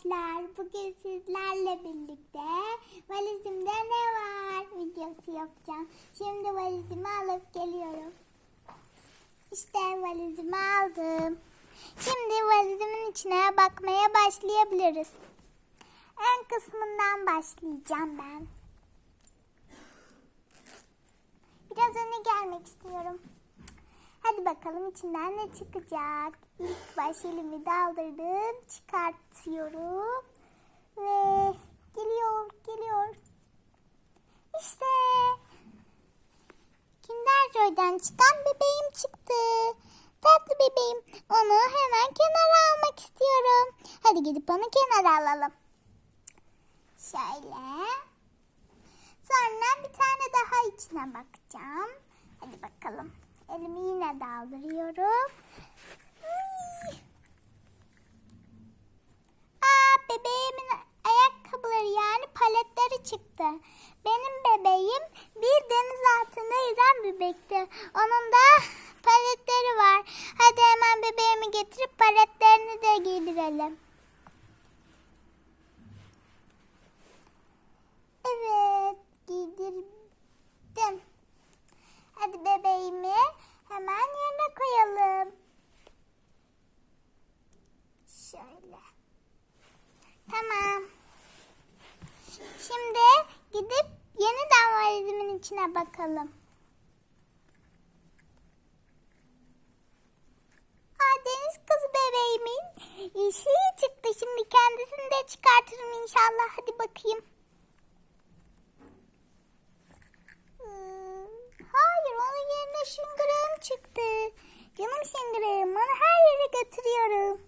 arkadaşlar. Bugün sizlerle birlikte valizimde ne var videosu yapacağım. Şimdi valizimi alıp geliyorum. İşte valizimi aldım. Şimdi valizimin içine bakmaya başlayabiliriz. En kısmından başlayacağım ben. Biraz öne gelmek istiyorum. Hadi bakalım içinden ne çıkacak. İlk baş elimi daldırdım. Çıkartıyorum. Ve geliyor, geliyor. İşte Kinder Joy'dan çıkan bebeğim çıktı. Tatlı bebeğim. Onu hemen kenara almak istiyorum. Hadi gidip onu kenara alalım. Şöyle. Sonra bir tane daha içine bakacağım. Hadi bakalım. Elimi yine daldırıyorum. Aa, bebeğimin ayakkabıları yani paletleri çıktı. Benim bebeğim bir deniz altında yüzen bebekti. Onun da paletleri var. Hadi hemen bebeğimi getirip paletlerini de giydirelim. Evet, giydirdim. Hadi bebeğimi hemen yerine koyalım. Şöyle. Tamam. Şimdi gidip yeniden valizimin içine bakalım. Aa, deniz kızı bebeğimin şeyi çıktı. Şimdi kendisini de çıkartırım inşallah. Hadi bakayım. Hmm, Hayır onun yerine şıngırağım çıktı. Canım şıngırağım onu her yere götürüyorum.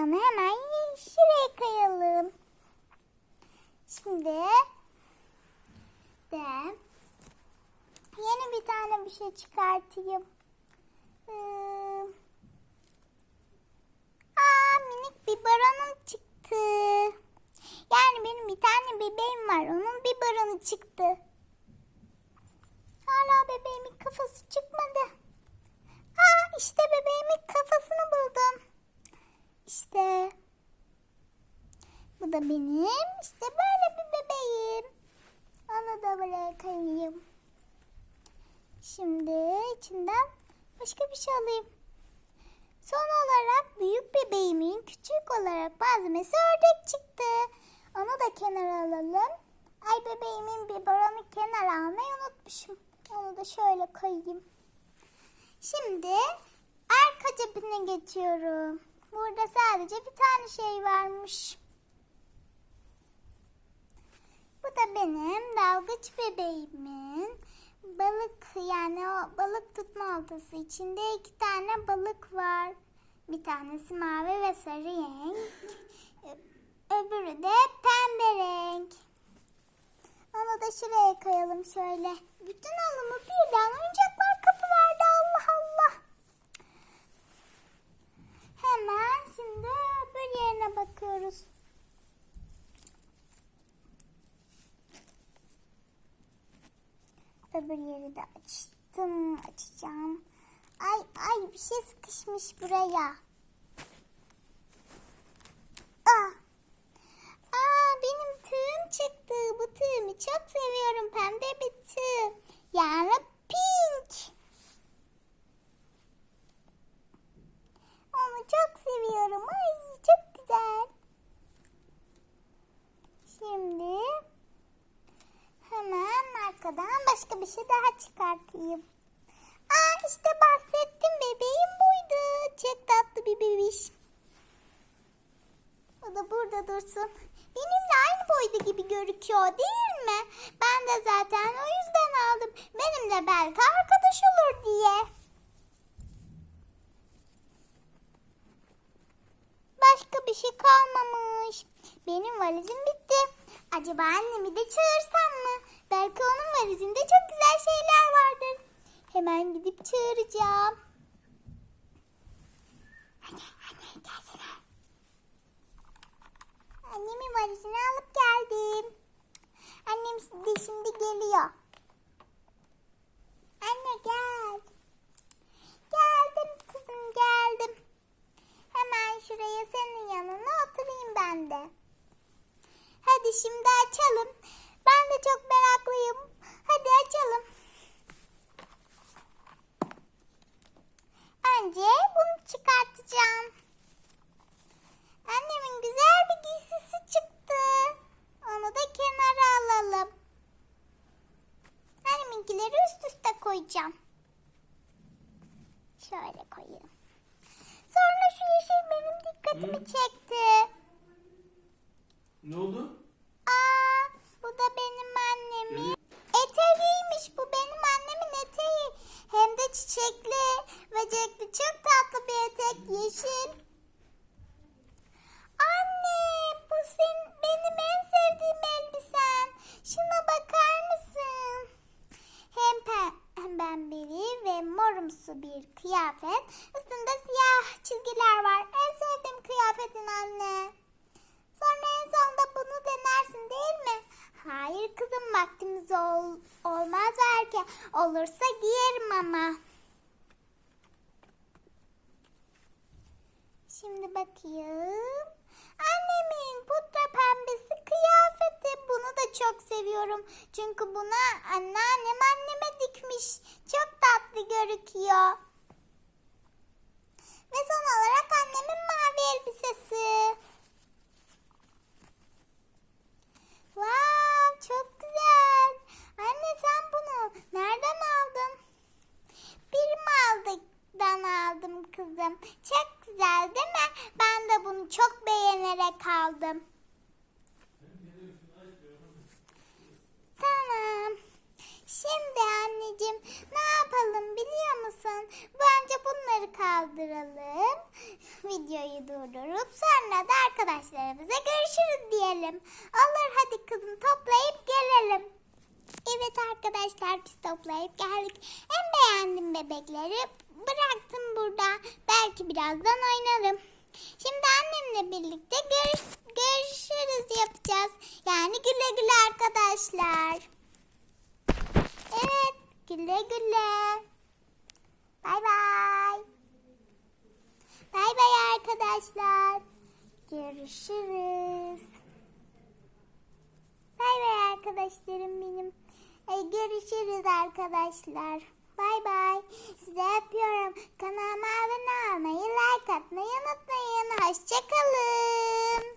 Ama hemen şuraya koyalım. Şimdi de yeni bir tane bir şey çıkartayım. Hmm. Aa minik bir baronum çıktı. Yani benim bir tane bebeğim var. Onun bir baronu çıktı. Hala bebeğimin kafası çıkmadı. Aa işte bebeğimin kafasını buldum. İşte. Bu da benim. İşte böyle bir bebeğim. Onu da buraya koyayım. Şimdi içinden başka bir şey alayım. Son olarak büyük bebeğimin küçük olarak malzemesi ördek çıktı. Onu da kenara alalım. Ay bebeğimin biberonu kenara almayı unutmuşum. Onu da şöyle koyayım. Şimdi arka cebine geçiyorum. Burada sadece bir tane şey varmış. Bu da benim dalgıç bebeğimin balık yani o balık tutma oltası içinde iki tane balık var. Bir tanesi mavi ve sarı renk. Öbürü de pembe renk. Onu da şuraya koyalım şöyle. Bütün alımı birden De açtım. Açacağım. Ay ay bir şey sıkışmış buraya. Aa. Aa benim tığım çıktı. Bu tığımı çok seviyorum. Pembe bir tığ. Yani pink. Onu çok seviyorum. Ay çok güzel. Şimdi hemen bir şey daha çıkartayım. Aa işte bahsettim bebeğim buydu. Çok tatlı bir bebiş. O da burada dursun. Benimle aynı boyda gibi görüküyor değil mi? Ben de zaten o yüzden aldım. Benimle belki arkadaş olur diye. Başka bir şey kalmamış. Benim valizim bitti. Acaba annemi de çağırsam mı? Belki onun valizinde çok. Hemen gidip çağıracağım. Anne, anne gelsene. Annemin valizini alıp geldim. Annem de şimdi geliyor. Anne gel. Geldim kızım geldim. Hemen şuraya senin yanına oturayım ben de. Hadi şimdi açalım. Ben de çok meraklıyım. Anneminkileri üst üste koyacağım. Şöyle koyayım. Sonra şu yeşil benim dikkatimi Hı? çekti. Ne oldu? Aa, bu da benim annemin. Eteğiymiş bu benim annemin eteği. Hem de çiçekli, böcekli çok tatlı bir etek yeşil. Anne bu senin, benim en sevdiğim elbisen. Şuna bakar mısın? Hem, pe, hem pembeli ve morumsu bir kıyafet. Üstünde siyah çizgiler var. En sevdiğim kıyafetin anne. Sonra en sonunda bunu denersin değil mi? Hayır kızım vaktimiz ol, olmaz belki. Olursa giyerim ama. Şimdi bakayım. Annemin pudra pembesi kıyafeti. Bunu da çok seviyorum. Çünkü buna anneannem anneme dikmiş. Çok tatlı gözüküyor. Ve son olarak annemin mavi elbisesi. Wow, çok güzel. Anne sen bunu nereden aldın? Bir maldıktan aldım kızım. Çok güzel değil mi? Beğenerek aldım. Tamam. Şimdi anneciğim ne yapalım biliyor musun? Bence bunları kaldıralım. Videoyu durdurup sonra da arkadaşlarımıza görüşürüz diyelim. Olur hadi kızım toplayıp gelelim. Evet arkadaşlar biz toplayıp geldik. En beğendim bebekleri bıraktım burada. Belki birazdan oynarım. Şimdi annemle birlikte görüş, görüşürüz yapacağız. Yani güle güle arkadaşlar. Evet güle güle. Bay bay. Bay bay arkadaşlar. Görüşürüz. Bay bay arkadaşlarım benim. E, görüşürüz arkadaşlar. Bay bay. Size öpüyorum. Kanalıma abone olmayı, like atmayı unutmayın. Hoşçakalın.